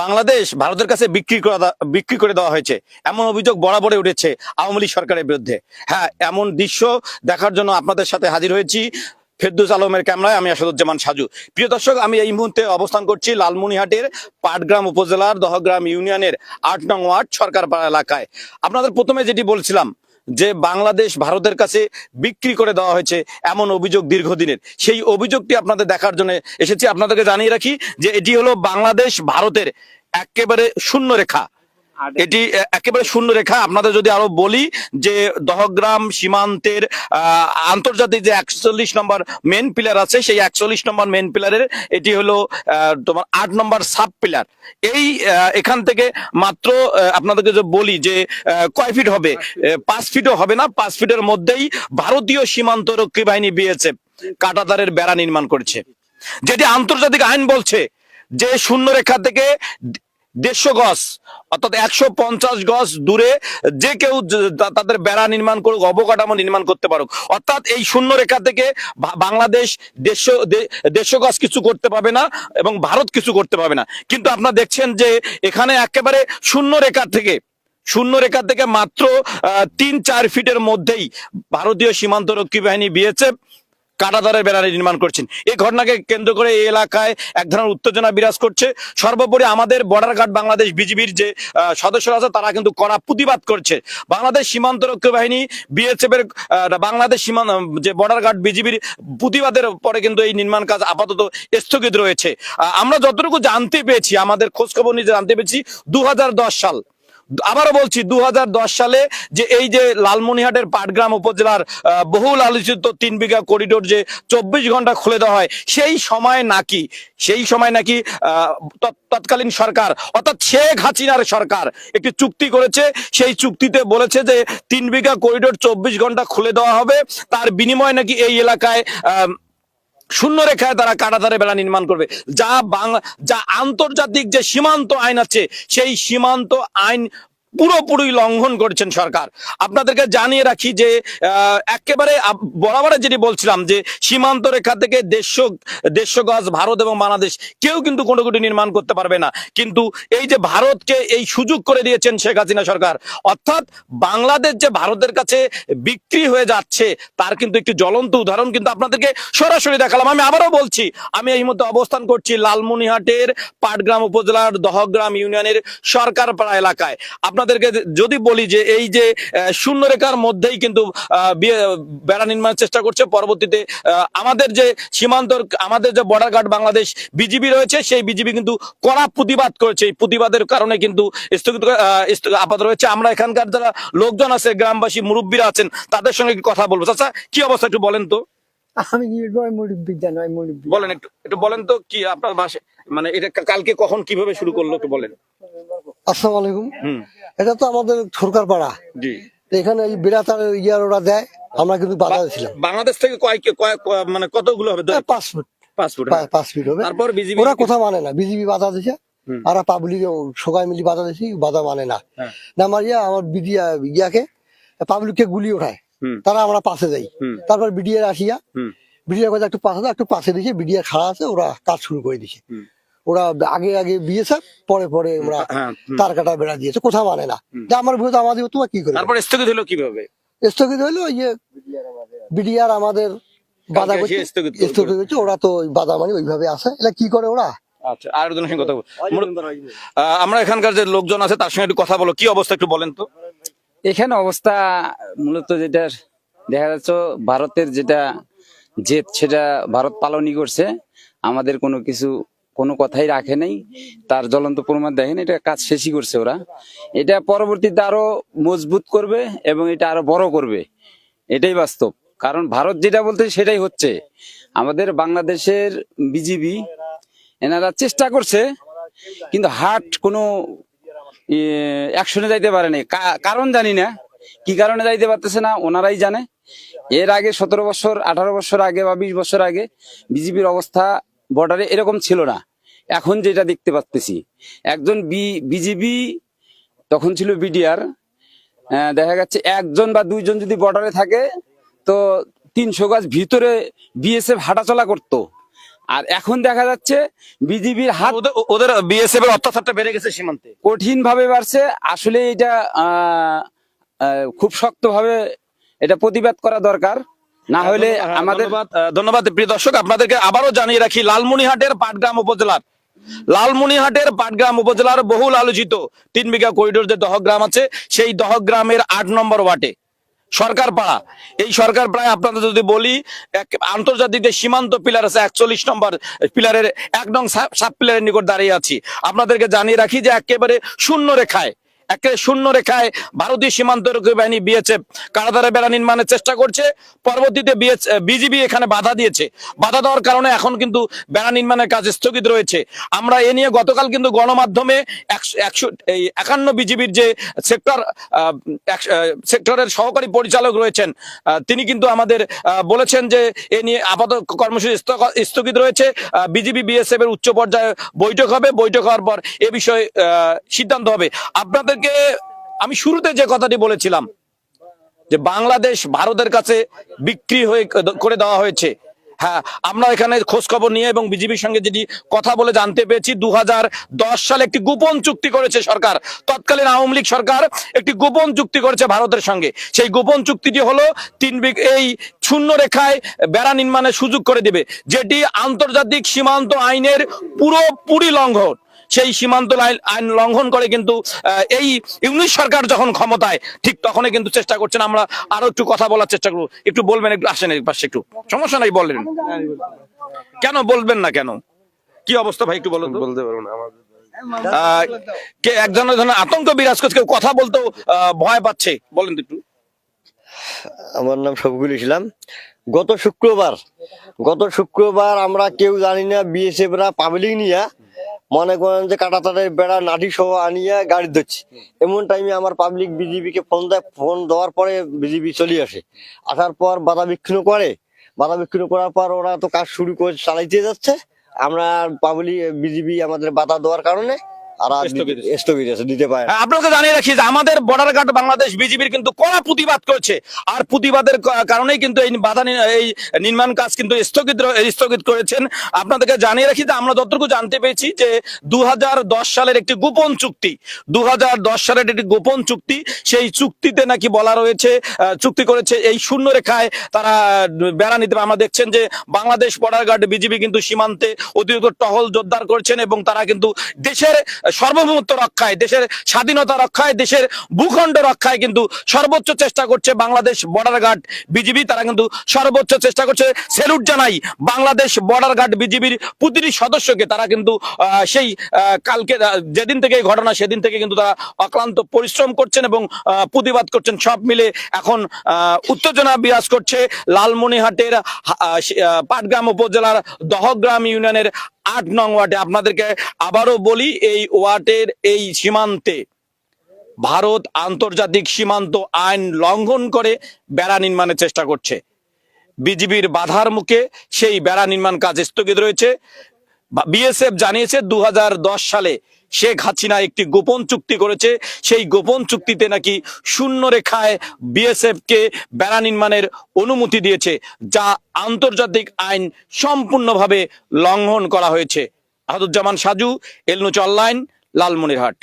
বাংলাদেশ ভারতের কাছে বিক্রি করা বিক্রি করে দেওয়া হয়েছে। এমন অভিযোগ বরাবরই উঠেছে আওয়ামী লীগ সরকারের বিরুদ্ধে। হ্যাঁ এমন দৃশ্য দেখার জন্য আপনাদের সাথে হাজির হয়েছি ফেরদুস আলমের ক্যামেরায়, আমি আসাদুজ্জামান সাজু। প্রিয় দর্শক, আমি এই মুহূর্তে অবস্থান করছি লালমনিহাটের পাটগ্রাম উপজেলার দহগ্রাম ইউনিয়নের আট নং ওয়ার্ড সরকারপাড়া এলাকায়। আপনাদের প্রথমে যেটি বলছিলাম যে বাংলাদেশ ভারতের কাছে বিক্রি করে দেওয়া হয়েছে এমন অভিযোগ দীর্ঘদিনের। সেই অভিযোগটি আপনাদের দেখার জন্য এসেছি। আপনাদেরকে জানিয়ে রাখি যে এটি হলো বাংলাদেশ ভারতের একেবারে শূন্য রেখা এটি একেবারে শূন্য রেখা। আপনাদের যদি আরও বলি যে দহগ্রাম সীমান্তের আহ, আন্তর্জাতিক যে একচল্লিশ নম্বর মেন পিলার আছে সেই একচল্লিশ নম্বর মেন পিলারের এটি হলো তোমার আট নম্বর সাব পিলার এই এখান থেকে মাত্র আপনাদেরকে যে বলি যে কয় ফিট হবে? পাঁচ ফিটও হবে না পাঁচ ফিটের মধ্যেই ভারতীয় সীমান্ত রক্ষী বাহিনী বিএসএফ কাটাতারের বেড়া নির্মাণ করেছে। যেটি আন্তর্জাতিক আইন বলছে যে শূন্য রেখা থেকে দেড়শো গজ, অর্থাৎ একশো পঞ্চাশ গজ দূরে যে কেউ তাদের বেড়া নির্মাণ করুক, অবকাঠামো নির্মাণ করতে পারুক। অর্থাৎ এই শূন্য রেখা থেকে বাংলাদেশ দেড়শো দেড়শো গজ কিছু করতে পারবে না এবং ভারত কিছু করতে পারবে না। কিন্তু আপনারা দেখছেন যে এখানে একেবারে শূন্য রেখা থেকে শূন্য রেখা থেকে মাত্র তিন চার ফিটের মধ্যেই ভারতীয় সীমান্ত রক্ষী বাহিনী বিএসএফ কাটাতারের বেড়া নির্মাণ করছেন। এই ঘটনাকে কেন্দ্র করে এই এলাকায় এক ধরনের উত্তেজনা বিরাজ করছে। সর্বোপরি আমাদের বর্ডার গার্ড বাংলাদেশ বিজিবির যে সদস্যরা আছে, তারা কিন্তু কড়া প্রতিবাদ করছে। বাংলাদেশ সীমান্ত রক্ষী বাহিনী বিএসএফ এর বাংলাদেশ সীমান্ত যে বর্ডার গার্ড বিজিবির প্রতিবাদের পরে কিন্তু এই নির্মাণ কাজ আপাতত স্থগিত রয়েছে। আমরা যতটুকু জানতে পেরেছি, আমাদের খোঁজ খবর নিয়ে জানতে পেরেছি দু হাজার দশ সাল। আবারও বলছি দু হাজার দশ সালে যে এই যে লালমনিহাটের পাটগ্রাম উপজেলার বহুল আলোচিত তিন বিঘা করিডোর যে চব্বিশ ঘণ্টা খুলে দেওয়া হয়, সেই সময় নাকি, সেই সময় নাকি তৎকালীন সরকার, অর্থাৎ শেখ হাসিনার সরকার একটি চুক্তি করেছে, সেই চুক্তিতে বলেছে যে তিন বিঘা করিডোর চব্বিশ ঘণ্টা খুলে দেওয়া হবে, তার বিনিময়ে নাকি এই এলাকায় শূন্য রেখায় তারা কাটাতারে বেলা নির্মাণ করবে। যা বাংলা যা আন্তর্জাতিক যে সীমান্ত আইন আছে, সেই সীমান্ত আইন পুরোপুরি লঙ্ঘন করেছেন সরকার। আপনাদেরকে জানিয়ে রাখি যে একেবারে বরাবরে যেটি বলছিলাম যে, সীমান্ত রেখা থেকে দেড়শো দেড়শো গজ ভারত এবং বাংলাদেশ কেউ কিন্তু কোনো কোটি নির্মাণ করতে পারবে না। কিন্তু এই যে ভারতকে এই সুযোগ করে দিয়েছেন শেখ হাসিনা সরকার, অর্থাৎ বাংলাদেশ যে ভারতের কাছে বিক্রি হয়ে যাচ্ছে, তার কিন্তু একটি জ্বলন্ত উদাহরণ কিন্তু আপনাদেরকে সরাসরি দেখালাম। আমি আবারও বলছি, আমি এই মধ্যে অবস্থান করছি লালমনিহাটের পাটগ্রাম উপজেলার দহগ্রাম ইউনিয়নের সরকারপাড়া এলাকায়। আপনাদেরকে যদি বলি যে এই যে শূন্য রেখার মধ্যেই কিন্তু বেড়া নির্মাণের চেষ্টা করছে। পরবর্তীতে আমাদের যে সীমান্তর আমাদের যে বর্ডার গার্ড বাংলাদেশ বিজিবি রয়েছে সেই বিজিবি কিন্তু কড়া প্রতিবাদ করেছে। এই প্রতিবাদের কারণে কিন্তু স্থগিত আপাতত রয়েছে। আমরা এখানকার যারা লোকজন আছে গ্রামবাসী মুরব্বীরা আছেন তাদের সঙ্গে কথা বলব? আচ্ছা কি অবস্থা একটু বলেন তো। আমি কি মুরব্বী নয় মুরব্বী। বলেন একটু একটু বলেন তো কি আপনার বাসে মানে এটা কা- কালকে কখন কীভাবে শুরু করল একটু বলেন। আসসালামু আলাইকুম। এটা তো আমাদের সরকার পাড়া। জি। এখানে এই বিরাতার ইয়ার ওরা দেয় আমরা কিন্তু বাধা বাংলাদেশ থেকে কয় মানে কতগুলো হবে? পাঁচ ফুট। পাঁচ ফুট পাঁচ ফিট হবে। তারপর বিজিবি ওরা কথা মানে না বিজিবি বাধা দিছে। আর পাবলিক সবাই মিলি বাধা দিছি বাধা মানে না। হ্যাঁ। না আমার ইয়া আমার বিডিয়া ইয়াকে পাবলিককে গুলি ওঠায়। তারা আমরা পাশে যাই। তারপর বিডিআর আসিয়া বিডিআর কথা একটু পাশে একটু পাশে দিয়েছে বিডিআর খাড়া আছে ওরা কাজ শুরু করে দিছে। ওরা আগে আগে বিয়েছে পরে পরে ওরা হ্যাঁ তার কাটা বেড়া দিয়েছে কোথাও মানে না। যে আমার ভূত আমাদের তোমার কি করে? তারপর স্থগিত হলো কীভাবে? স্থগিত হইল ওই যে বিডিআর আমাদের বাধা করছে স্থগিত হচ্ছে ওরা তো বাধা মানে ওইভাবে আছে এটা কি করে ওরা? আচ্ছা আর একজনের সঙ্গে কথা আমরা এখানকার যে লোকজন আছে তার সঙ্গে একটু কথা বলো। কি অবস্থা একটু বলেন তো। এখানে অবস্থা মূলত যেটা দেখা যাচ্ছে ভারতের যেটা জেদ সেটা ভারত পালনই করছে। আমাদের কোনো কিছু কোনো কথাই রাখে নাই। তার জ্বলন্ত প্রমাণ দেখেন, এটা কাজ শেষই করছে ওরা। এটা পরবর্তীতে আরও মজবুত করবে এবং এটা আরও বড় করবে। এটাই বাস্তব। কারণ ভারত যেটা বলতে সেটাই হচ্ছে। আমাদের বাংলাদেশের বিজিবি, এনারা চেষ্টা করছে, কিন্তু হাট কোনো অ্যাকশনে যাইতে পারে নাই। কা- কারণ জানি না, কি কারণে যাইতে পারতেছে না, ওনারাই জানে। এর আগে সতেরো বছর, আঠারো বছর আগে বা বিশ বছর আগে বিজেপির অবস্থা বর্ডারে এরকম ছিল না। এখন যেটা দেখতে পাচ্তেছি একজন বিজিবি তখন ছিল বিডিআর দেখা যাচ্ছে একজন বা দুইজন যদি বর্ডারে থাকে তো তিনশো গাছ ভিতরে বিএসএফ হাঁটাচলা করতো। আর এখন দেখা যাচ্ছে বিজিবির হাত ওদের বিএসএফ এর অত্যাচারটা বেড়ে গেছে সীমান্তে। কঠিন ভাবে বাড়ছে। আসলে এটা খুব শক্তভাবে এটা প্রতিবাদ করা দরকার। না হলে আমাদের ধন্যবাদ প্রিয় দর্শক। আপনাদেরকে আবারও জানিয়ে রাখি লালমনিহাটের পাটগ্রাম উপজেলার লালমনিহাটের পাটগ্রাম উপজেলার বহুল আলোচিত তিন বিঘা করিডোর যে দহগ্রাম আছে সেই দহগ্রামের আট নম্বর ওয়ার্ডে। সরকার পাড়া এই সরকার প্রায় আপনাদের যদি বলি এক আন্তর্জাতিক যে সীমান্ত পিলার আছে একচল্লিশ নম্বর পিলারের এক নং সাব পিলারের নিকট দাঁড়িয়ে আছি। আপনাদেরকে জানিয়ে রাখি যে একেবারে শূন্য রেখায় একে শূন্য রেখায় ভারতীয় সীমান্ত রক্ষী বাহিনী বিএসএফ কারাদারে বেড়া নির্মাণের চেষ্টা করছে। পরবর্তীতে বিজিবি এখানে বাধা দিয়েছে। বাধা দেওয়ার কারণে এখন কিন্তু বেড়া নির্মাণের কাজ স্থগিত রয়েছে। আমরা এ নিয়ে গতকাল কিন্তু গণমাধ্যমে একশো এই একান্ন বিজিবির যে সেক্টর সেক্টরের সহকারী পরিচালক রয়েছেন তিনি কিন্তু আমাদের বলেছেন যে এ নিয়ে আপাতত কর্মসূচি স্থগ- স্থগিত রয়েছে। বিজিবি বিএসএফ এর উচ্চ পর্যায়ে বৈঠক হবে। বৈঠক হওয়ার পর এ বিষয়ে সিদ্ধান্ত হবে। আপনাদেরকে আমি শুরুতে যে কথাটি বলেছিলাম, যে বাংলাদেশ ভারতের কাছে বিক্রি হয়ে করে দেওয়া হয়েছে। হ্যাঁ আমরা এখানে খোঁজ খবর নিয়ে এবং বিজেপির সঙ্গে যেটি কথা বলে জানতে পেরেছি দু সালে একটি গোপন চুক্তি করেছে সরকার। তৎকালীন আওয়ামী লীগ সরকার একটি গোপন চুক্তি করেছে ভারতের সঙ্গে। সেই গোপন চুক্তিটি হলো তিন এই শূন্য রেখায় বেড়া নির্মাণের সুযোগ করে দিবে, যেটি আন্তর্জাতিক সীমান্ত আইনের পুরোপুরি লঙ্ঘন। সেই সীমান্ত লাইন আইন লঙ্ঘন করে কিন্তু এই ইংলিশ সরকার যখন ক্ষমতায় ঠিক তখনই কিন্তু চেষ্টা করছেন আমরা আরও একটু কথা বলার চেষ্টা করব। একটু বলবেন একটু আসেন এই পাশে একটু। সমস্যা নাই বলেন। কেন বলবেন না কেন? কি অবস্থা ভাই একটু বলুন বলতে পারব না কে আতঙ্ক বিরাজ করছে কেউ কথা বলতেও আহ, ভয় পাচ্ছে। বলেন একটু। আমার নাম ইসলাম। গত শুক্রবার গত শুক্রবার আমরা কেউ জানি না বিএসএফ রা পাবলিক নিয়ে মনে করেন যে কাটা তাদের বেড়া নাটি সহ আনিয়ে গাড়ি ধরছি। এমন টাইমে আমার পাবলিক বিজিবি কে ফোন দেয় ফোন দেওয়ার পরে বিজিবি চলে আসে। আসার পর বাধা বিক্ষিণ করে। বাধা বিক্ষণ করার পর ওরা তো কাজ শুরু করে চালাইতে যাচ্ছে। আমরা পাবলিক বিজিবি আমাদের বাধা দেওয়ার কারণে আর আর স্থগিত আছে। স্থগিত আছে দিতে পারে না। আপনাকে জানিয়ে রাখি যে আমাদের বর্ডার গার্ড বাংলাদেশ বিজিবির কিন্তু কড়া প্রতিবাদ করছে আর প্রতিবাদের কারণেই কিন্তু এই বাধা এই নির্মাণ কাজ কিন্তু স্থগিত স্থগিত করেছেন আপনাদেরকে জানিয়ে রাখি যে আমরা যতটুকু জানতে পেরেছি যে দুহাজার দশ সালের একটি গোপন চুক্তি দু সালের একটি গোপন চুক্তি সেই চুক্তিতে নাকি বলা রয়েছে চুক্তি করেছে এই শূন্য রেখায় তারা বেড়া নিতে পারে। আমরা দেখছেন যে বাংলাদেশ বর্ডার গার্ড বিজিবি কিন্তু সীমান্তে অতিরিক্ত টহল জোরদার করছেন এবং তারা কিন্তু দেশের সার্বভৌমত্ব রক্ষায়, দেশের স্বাধীনতা রক্ষায়, দেশের ভূখণ্ড রক্ষায় কিন্তু সর্বোচ্চ চেষ্টা করছে বাংলাদেশ বর্ডার গার্ড বিজিবি। তারা কিন্তু সর্বোচ্চ চেষ্টা করছে। সেলুট জানাই বাংলাদেশ বর্ডার গার্ড বিজিবির প্রতিটি সদস্যকে। তারা কিন্তু সেই কালকে যেদিন থেকে ঘটনা, সেদিন থেকে কিন্তু তারা অক্লান্ত পরিশ্রম করছেন এবং প্রতিবাদ করছেন। সব মিলে এখন উত্তেজনা বিরাজ করছে লালমনিহাটের পাটগ্রাম উপজেলার দহগ্রাম ইউনিয়নের আট নং ওয়ার্ডে আপনাদেরকে আবারও বলি, এই ওয়ার্ডের এই সীমান্তে ভারত আন্তর্জাতিক সীমান্ত আইন লঙ্ঘন করে বেড়া নির্মাণের চেষ্টা করছে। বিজিবির বাধার মুখে সেই বেড়া নির্মাণ কাজ স্থগিত রয়েছে। বিএসএফ জানিয়েছে দু হাজার দশ সালে শেখ হাসিনা একটি গোপন চুক্তি করেছে। সেই গোপন চুক্তিতে নাকি শূন্য রেখায় বিএসএফ কে বেড়া নির্মাণের অনুমতি দিয়েছে, যা আন্তর্জাতিক আইন সম্পূর্ণভাবে লঙ্ঘন করা হয়েছে। আহাদুজ্জামান সাজু, এলনুচ অনলাইন, লালমনিরহাট।